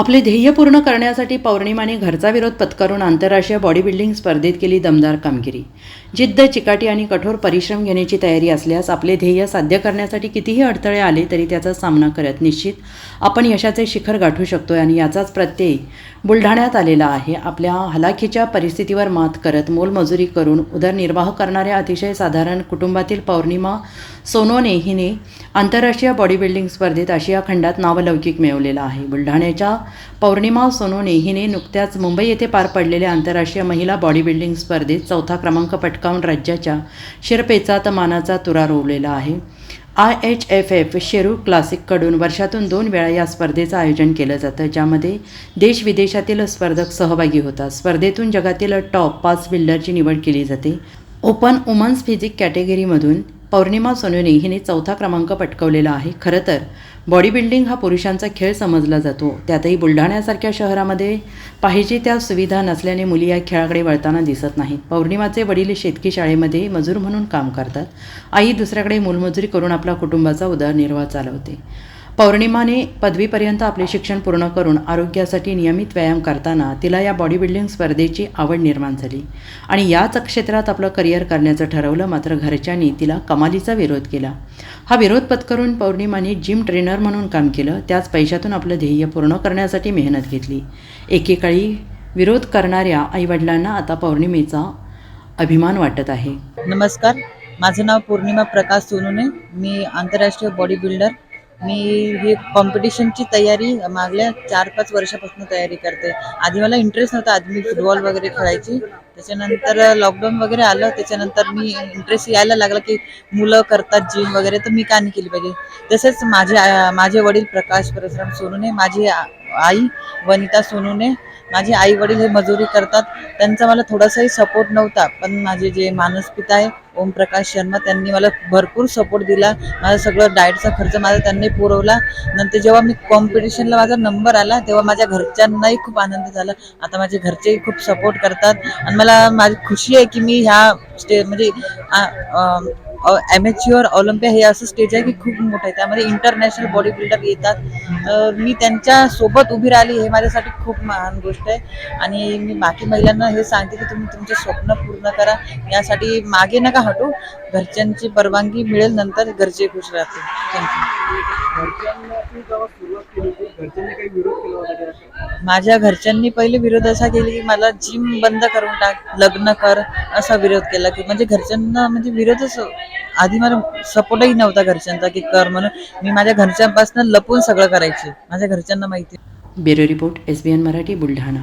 आपले ध्येय पूर्ण करण्यासाठी पौर्णिमाने घरचा विरोध पत्करून आंतरराष्ट्रीय बॉडी बिल्डिंग स्पर्धेत केली दमदार कामगिरी. जिद्द चिकाटी आणि कठोर परिश्रम घेण्याची तयारी असल्यास आपले ध्येय साध्य करण्यासाठी कितीही अडथळे आले तरी त्याचा सामना करत निश्चित आपण यशाचे शिखर गाठू शकतो आणि याचाच प्रत्यय बुलढाण्यात आलेला आहे. आपल्या हलाखीच्या परिस्थितीवर मात करत मोलमजुरी करून उदरनिर्वाह करणाऱ्या अतिशय साधारण कुटुंबातील पौर्णिमा सोनोने हिने आंतरराष्ट्रीय बॉडी बिल्डिंग स्पर्धेत आशिया खंडात नावलौकिक मिळवलेला आहे. बुलढाण्याच्या पौर्णिमा सोनोने हिने नुकत्याच मुंबई येथे पार पडलेल्या आंतरराष्ट्रीय महिला बॉडी बिल्डिंग स्पर्धेत चौथा क्रमांक पटकावून राज्याच्या शिरपेचात मानाचा तुरा रोवलेला आहे. I H F F Sheru क्लासिककडून वर्षातून दोन वेळा या स्पर्धेचं आयोजन केलं जातं ज्यामध्ये देश विदेशातील स्पर्धक सहभागी होतात. स्पर्धेतून जगातील टॉप पाच बिल्डरची निवड केली जाते. ओपन वुमन्स फिजिक कॅटेगरीमधून पौर्णिमा सोनोने हिने चौथा क्रमांक पटकवलेला आहे. खरं तर बॉडी बिल्डिंग हा पुरुषांचा खेळ समजला जातो. त्यातही बुलढाण्यासारख्या शहरामध्ये पाहिजे त्या सुविधा नसल्याने मुली या खेळाकडे वळताना दिसत नाहीत. पौर्णिमाचे वडील शेतकी शाळेमध्ये मजूर म्हणून काम करतात. आई दुसऱ्याकडे मोलमजुरी करून आपला कुटुंबाचा उदरनिर्वाह चालवते. पौर्णिमाने पदवीपर्यंत आपले शिक्षण पूर्ण करून आरोग्यासाठी नियमित व्यायाम करताना तिला या बॉडी बिल्डिंग स्पर्धेची आवड निर्माण झाली. आणि याच क्षेत्रात आपलं करिअर करण्याचं ठरवलं मात्र घरच्यांनी तिला कमालीचा विरोध केला. हा विरोध पत्करून पौर्णिमाने जिम ट्रेनर म्हणून काम केलं. त्याच पैशातून आपलं ध्येय पूर्ण करण्यासाठी मेहनत घेतली. एकेकाळी विरोध करणाऱ्या आईवडिलांना आता पौर्णिमेचा अभिमान वाटत आहे. नमस्कार. माझं नाव पौर्णिमा प्रकाश सोनूने. मी आंतरराष्ट्रीय बॉडी बिल्डर मी ही कॉम्पिटिशनची तयारी मागल्या चार पाच वर्षापासून तयारी करते. आधी मला इंटरेस्ट नव्हता आधी मी फुटबॉल वगैरे खेळायची. त्याच्यानंतर लॉकडाऊन वगैरे आलं. त्याच्यानंतर मी इंटरेस्ट यायला लागला की मुलं करतात जिम वगैरे तर मी का नाही केली पाहिजे. तसेच माझे माझे वडील प्रकाश परशुराम सोनूने माझी आई वनिता सोनूने माझे आई वडील हे मजुरी करतात. त्यांचा मला थोडासाही सपोर्ट नव्हता पण माझे जे मानसपिता आहे ओमप्रकाश शर्मा त्यांनी मला भरपूर सपोर्ट दिला. माझा सगळं डाएटचा खर्च माझा त्यांनी पुरवला. नंतर जेव्हा मी कॉम्पिटिशनला माझा नंबर आला तेव्हा माझ्या घरच्यांनाही खूप आनंद झाला. आता माझे घरचेही खूप सपोर्ट करतात. आणि मला माझी खुशी आहे की मी ह्या स्टे म्हणजे ॲमेच्युअर ऑलिम्पिया हे असं स्टेज आहे की खूप मोठं आहे. त्यामध्ये इंटरनॅशनल बॉडी बिल्डर येतात. मी त्यांच्यासोबत उभी राहिली हे माझ्यासाठी खूप महान गोष्ट आहे. आणि मी बाकी महिलांना हे सांगते की तुम्ही तुमचे स्वप्न पूर्ण करा. यासाठी मागे नका हटू घरच्यांची परवानगी मिळेल नंतर घरचे खुश राहतील. थँक्यू माझ्या घरच्यांनी पहिले विरोध असा केला की मला जिम बंद करून टाक लग्न कर असा विरोध केला की म्हणजे घरच्यांना म्हणजे विरोधच आधी मला सपोर्टही नव्हता घरच्यांचा की कर म्हणून. मी माझ्या घरच्यांपासून लपून सगळं करायचे. माझ्या घरच्यांना माहिती. Bureau report S B N Marathi Buldhana.